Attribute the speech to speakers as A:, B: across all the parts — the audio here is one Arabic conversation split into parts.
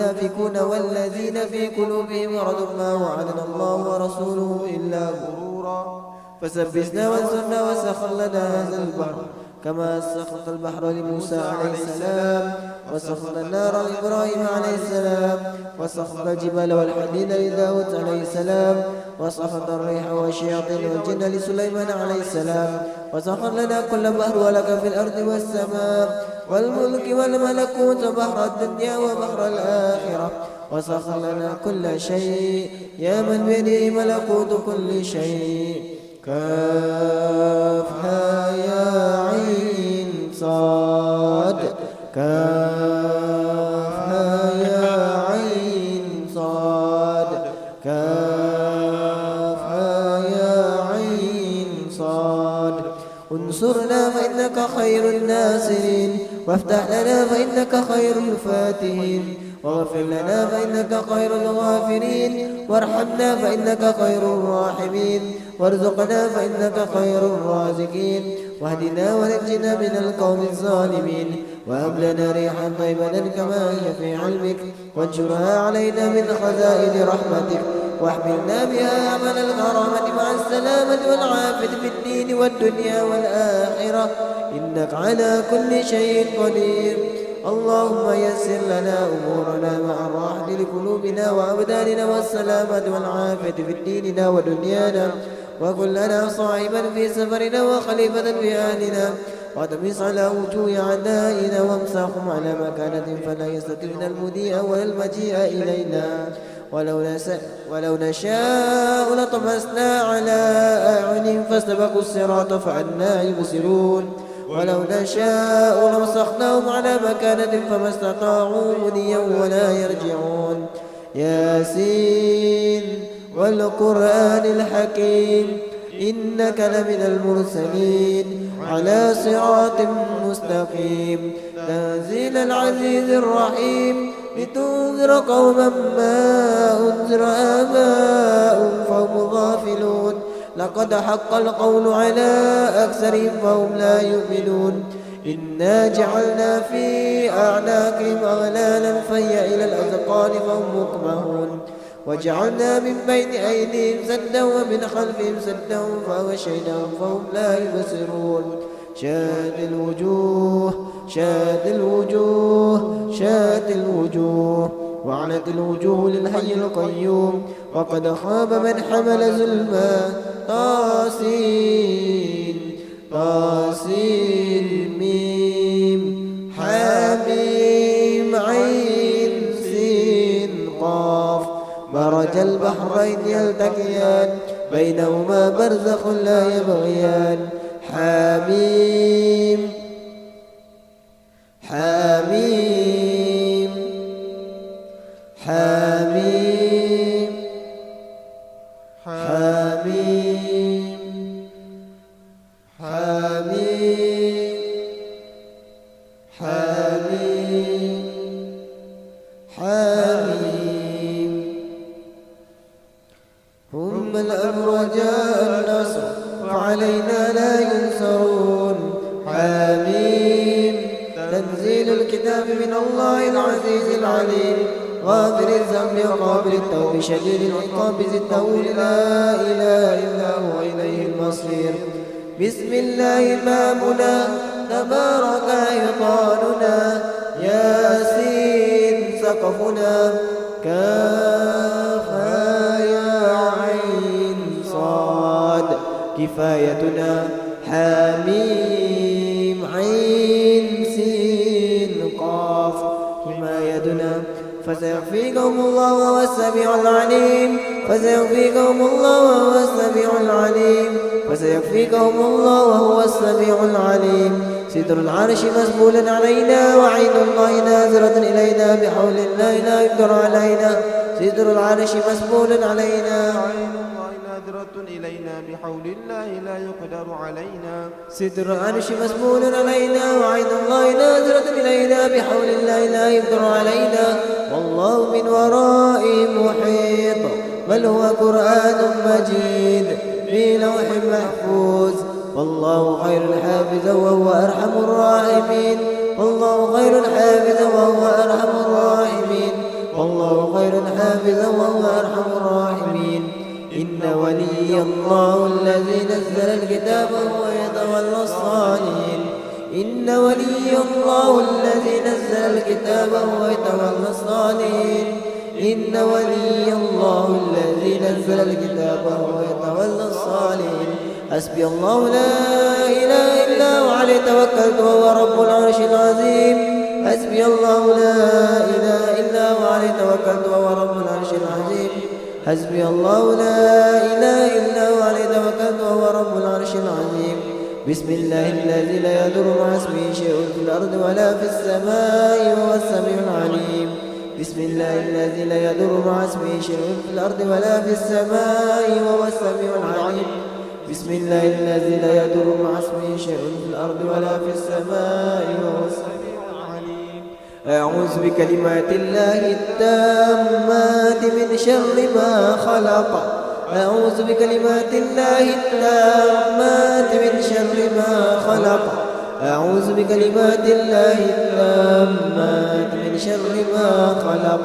A: المنافقون والذين في قلوبهم مرض ما وعدنا الله ورسوله إلا غرورا. فسبسنا وانصرنا وسخر لنا هذا البحر كما سخر البحر لموسى عليه السلام وسخر النار لإبراهيم عليه السلام وسخر الجبال والحديد لداود عليه السلام وسخر الريح والشياطين والجن لسليمان عليه السلام وسخر لنا كل بحر ولك في الأرض والسماء. والملك والملكوت بحر الدنيا وبحر الآخرة. وسخر لنا كل شيء. يا من بيده ملكوت كل شيء. كافها يا عين صاد. كافها يا عين صاد. كافها يا عين صاد. انصرنا فإنك خير الناصرين. وافتح لنا فإنك خير الفاتحين. واغفر لنا فإنك خير الغافرين. وارحمنا فإنك خير الراحمين. وارزقنا فإنك خير الرازقين. واهدنا ونجنا من القوم الظالمين. وهب لنا ريحا طيبة كما هي في علمك. وانشرها علينا من خزائن رحمتك. واحملنا بها عمل الغرامة مع السلامة والعافية في الدين والدنيا والآخرة. إنك على كل شيء قدير. اللهم يسر لنا أمورنا مع الراحة لقلوبنا وأبداننا والسلامة والعافية في ديننا ودنيانا. وكن لنا صاحبا في سفرنا وخليفة في أهلنا. وتمس على وجوه أعدائنا وامسحهم على مكانة فلا يستطيعون المضيء ولا المجيء إلينا. ولو, ولو نشاء لطمسنا على أعينهم فاستبقوا الصراط فأنا يبصرون. ولو نشاء لمسخناهم على مكانة فما استطاعوا مديا ولا يرجعون. ياسين والقرآن الحكيم إنك لمن المرسلين على صراط مستقيم. تنزيل العزيز الرحيم لتنذر قوما ما أنذر آباؤهم فهم غافلون. لقد حق القول على أكثرهم فهم لا يؤمنون. إنا جعلنا في أعناقهم أغلالا فهي إلى الأذقان فهم مقمحون وجعلنا من بين أيديهم سدا ومن خلفهم سدا فغشيناهم فهم لا يبصرون. شاد الوجوه شاد الوجوه شاد الوجوه. وعنت الوجوه للحي القيوم وقد خاب من حمل ظلما. طاسين طاسين ميم حميم عين سين قاف. مرج البحرين يلتقيان بينهما برزخ لا يبغيان. حميم الأمر جاء النصر فعلينا لا ينصرون. حميم تنزيل الكتاب من الله العزيز العليم. غافر الذنب وقابل التوب. شديد العقاب ذي الطول. لا إله إلا هو إليه المصير. بسم الله إمامنا. تبارك عطاننا. ياسين سقفنا. كافها كفايتنا. حميم عين سين قاف. حمايتنا فسيكفيكم الله وهو السميع العليم. فسيكفيكم الله وهو السميع العليم. فسيكفيكم الله وهو السميع العليم. ستر العرش مسبول علينا وعين الله نازرة إلينا بحول الله لا يقدر علينا. ستر العرش مسبول علينا
B: نادرة إلينا بحول الله لا يقدر علينا.
A: ستر العرش مسبول علينا وعين الله نازرة إلينا بحول الله لا يقدر علينا. والله من ورائهم محيط بل هو قرآن مجيد في لوح محفوظ. والله خير حافظا وهو أرحم الراحمين. والله خير حافظا وهو أرحم الراحمين. والله خير حافظا وهو أرحم الراحمين. إن ولي الله الذي نزل الكتاب وهو يتولى الصالحين. إن ولي الله الذي نزل الكتاب وهو يتولى الصالحين. إن ولي الله الذي نزل الكتاب وهو يتولى الصالحين. حسبي الله لا إله إلا هو عليه توكلت وهو رب العرش العظيم. حسبي الله لا إله إلا هو عليه توكلت وهو رب العرش العظيم. حسبي الله لا إله إلا هو عليه توكلت وهو رب العرش العظيم. بسم الله الذي لا يضر مع اسمه شيء في الأرض ولا في السماء وهو السميع العليم. بسم الله الذي لا يضر مع اسمه شيء في الأرض ولا في السماء وهو السميع العليم. بسم الله الذي لا يضر مع اسمه شيء في الأرض ولا في السماء وهو السميع العليم أعوذ بكلمات الله التامات من شر ما خلق. أعوذ بكلمات الله التامات من شر ما خلق. أعوذ بكلمات الله التامات من شر ما خلق.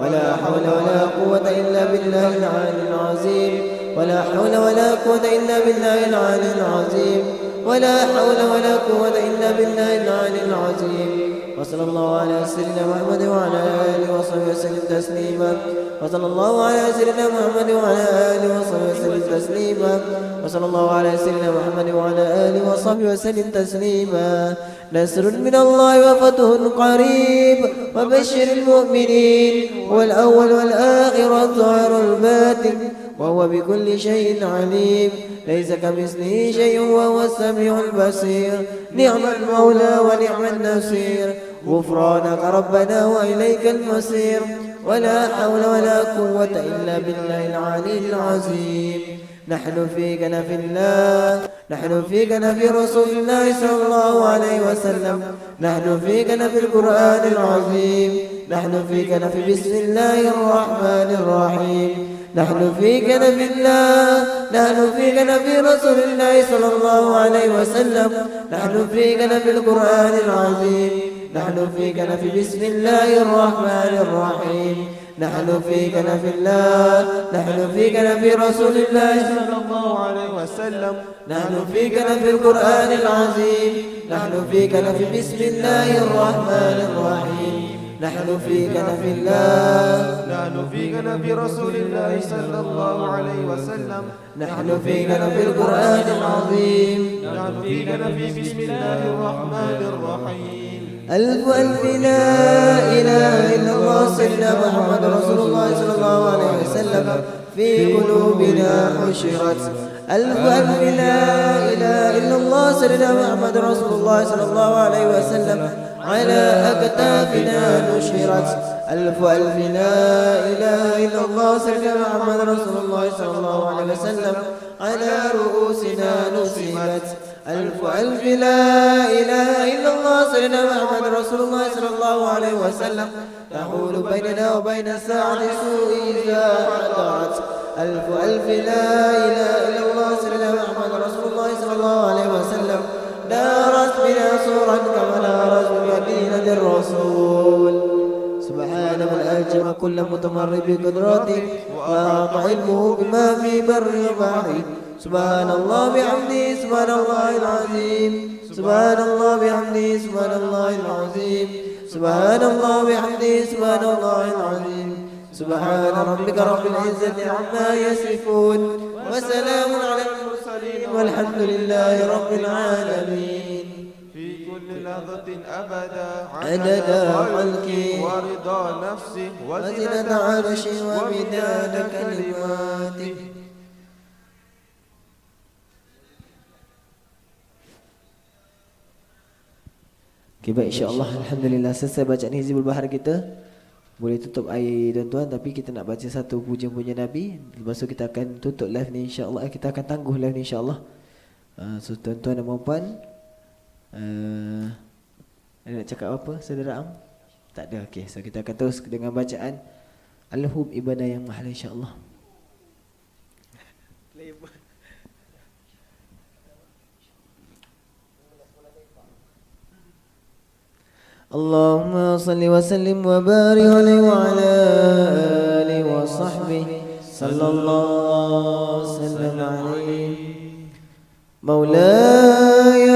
A: ولا حول ولا قوة إلا بالله العلي العظيم. ولا حول ولا قوة إلا بالله العلي العظيم. ولا حول ولا قوة إلا بالله العلي العظيم. وصلى الله على سيدنا محمد وعلى آله وصحبه وسلم تسليما. وصلى الله على سيدنا محمد وعلى آله وصحبه وسلم تسليما. وصلى الله على سيدنا محمد وعلى آله وصحبه وسلم تسليما. نصر من الله وفتح قريب. وبشر المؤمنين. والأول والآخر والظاهر الباطن. وهو بكل شيء عليم. ليس كمثله شيء وهو السميع البصير. نعم المولى ونعم النصير. غفرانك ربنا وإليك المصير. ولا حول ولا قوة إلا بالله العلي العظيم. نحن في كنف الله. نحن في كنف رسول الله صلى الله عليه وسلم. نحن في كنف القرآن العظيم. نحن في كنف بسم الله الرحمن الرحيم. نحن في كنف الله نحن في كنف رسول الله صلى الله عليه وسلم. نحن في كنف القرآن العظيم. نحن في كنف بسم الله الرحمن الرحيم. نحن في كنف الله نحن في كنف رسول الله
B: صلى الله عليه وسلم.
A: نحن في كنف القرآن العظيم. نحن في كنف بسم الله الرحمن الرحيم. نحن في كنف الله.
B: نحن في كنف رسول الله صلى الله عليه وسلم.
A: نحن في كنف القرآن العظيم.
B: نحن في كنف بسم الله الرحمن الرحيم.
A: ألف ألف لا إله إلا الله. سيدنا محمد رسول الله صلى الله عليه وسلم. في قلوبنا حشرت. ألف ألف لا إله إلا الله. سيدنا محمد رسول الله صلى الله عليه وسلم. على أكتافنا نشرت. ألف ألف لا إله إلا الله سيدنا محمد رسول الله صلى الله عليه وسلم. على رؤوسنا نصبت ألف ألف لا إله إلا الله سيدنا محمد رسول الله صلى الله عليه وسلم. تحول بيننا وبين الساعة سوء إذا حضرت. ألف ألف لا إله إلا الله. كل متمرد بقدراته وأعطى علمه بما في بر وبحر سبحان الله بحمده سبحان الله العظيم. سبحان الله بحمده سبحان الله العظيم. سبحان الله بحمده سبحان الله العظيم. سبحان ربك رب العزة عما يصفون وسلام على المرسلين والحمد لله رب العالمين.
B: لحظة أبدا
A: عدد خلقه
B: ورضا نفسه
A: وزنة عرشه ومداد كلماته Okay, baik insyaAllah Alhamdulillah selesai bacaan Hizbul Bahar kita Boleh tutup air tuan-tuan Tapi kita nak baca satu pujian-pujian Nabi Lepas tu kita akan tutup live ni insyaAllah eh, Kita akan tangguh live ni insyaAllah uh, So tuan-tuan dan puan uh, Ada nak cakap apa saudara Am? Tak ada, okay So kita akan terus dengan bacaan Al-Hub ibadah yang mahal insyaAllah اللهم صل وسلم وبارك عليه وعلى آله وصحبه صلى الله وسلم عليه مولاي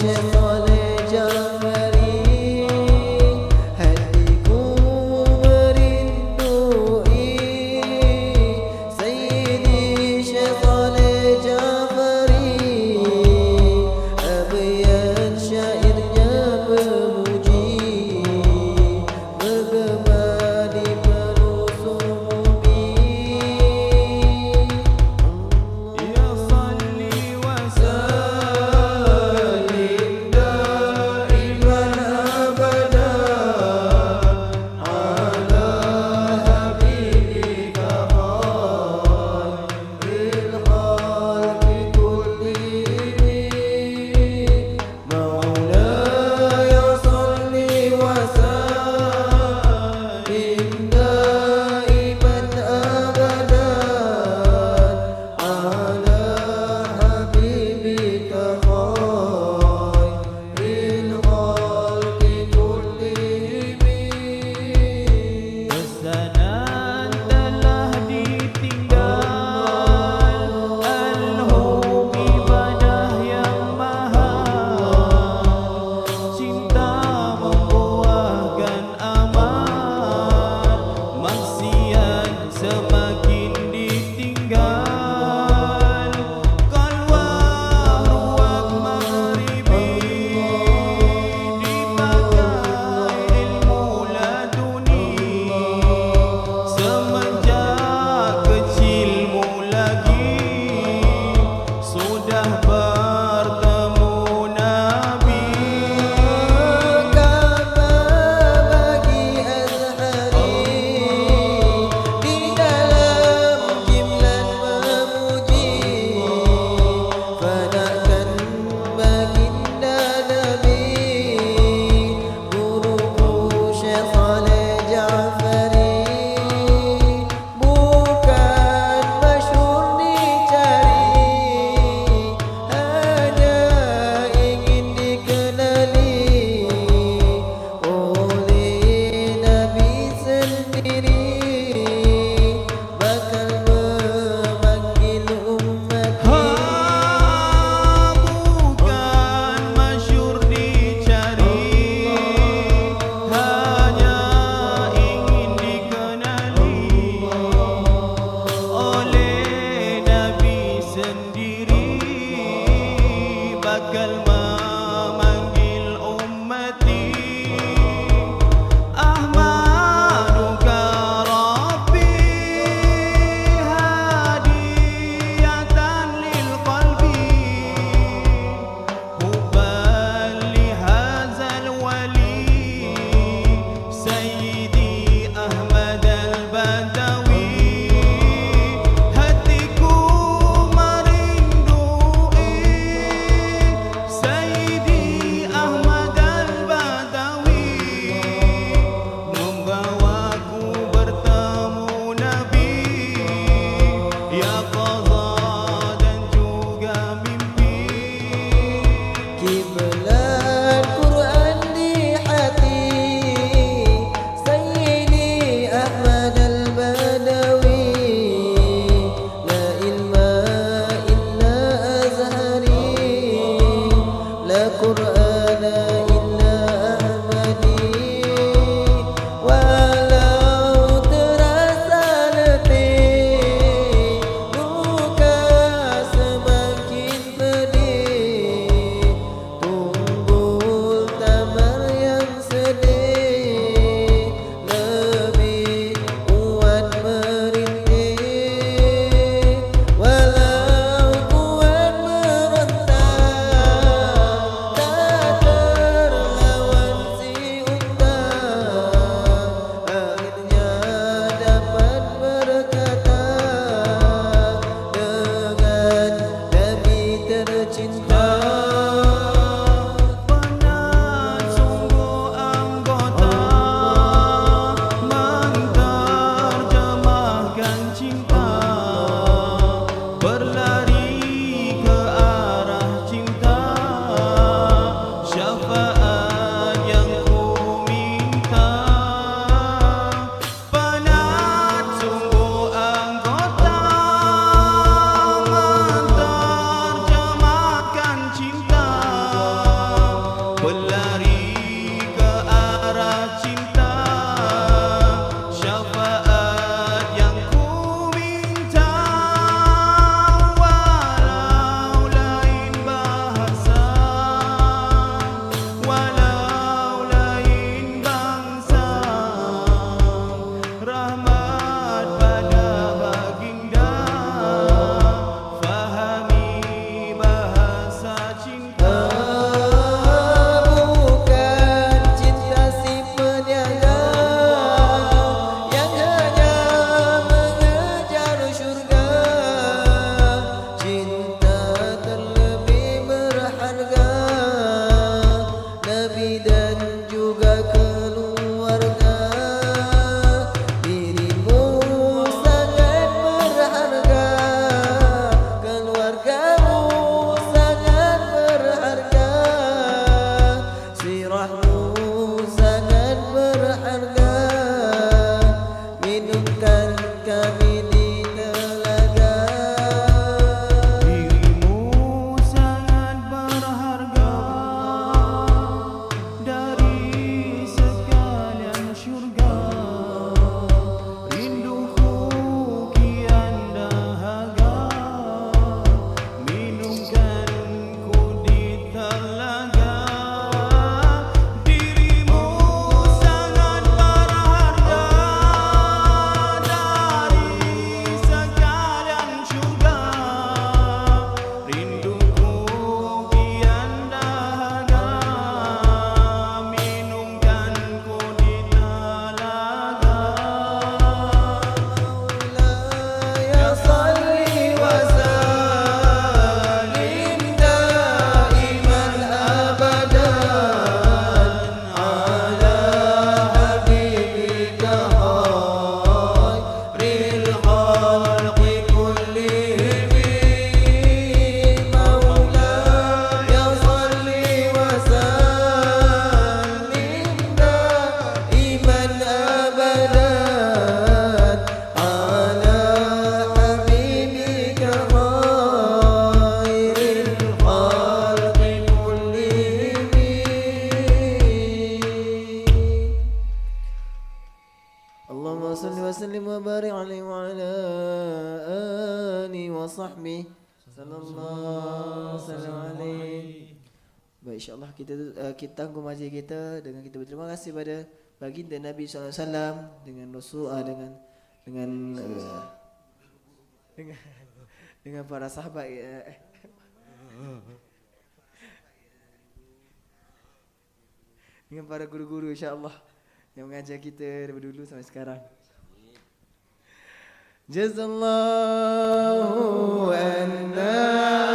A: Yeah. Kita uh, kita tangguh majlis kita dengan kita berterima kasih pada baginda Nabi SAW dengan Rasul uh, dengan dengan uh, dengan dengan para sahabat uh, eh. dengan para guru-guru insyaAllah yang mengajar kita daripada dulu sampai sekarang. Jazallahu anna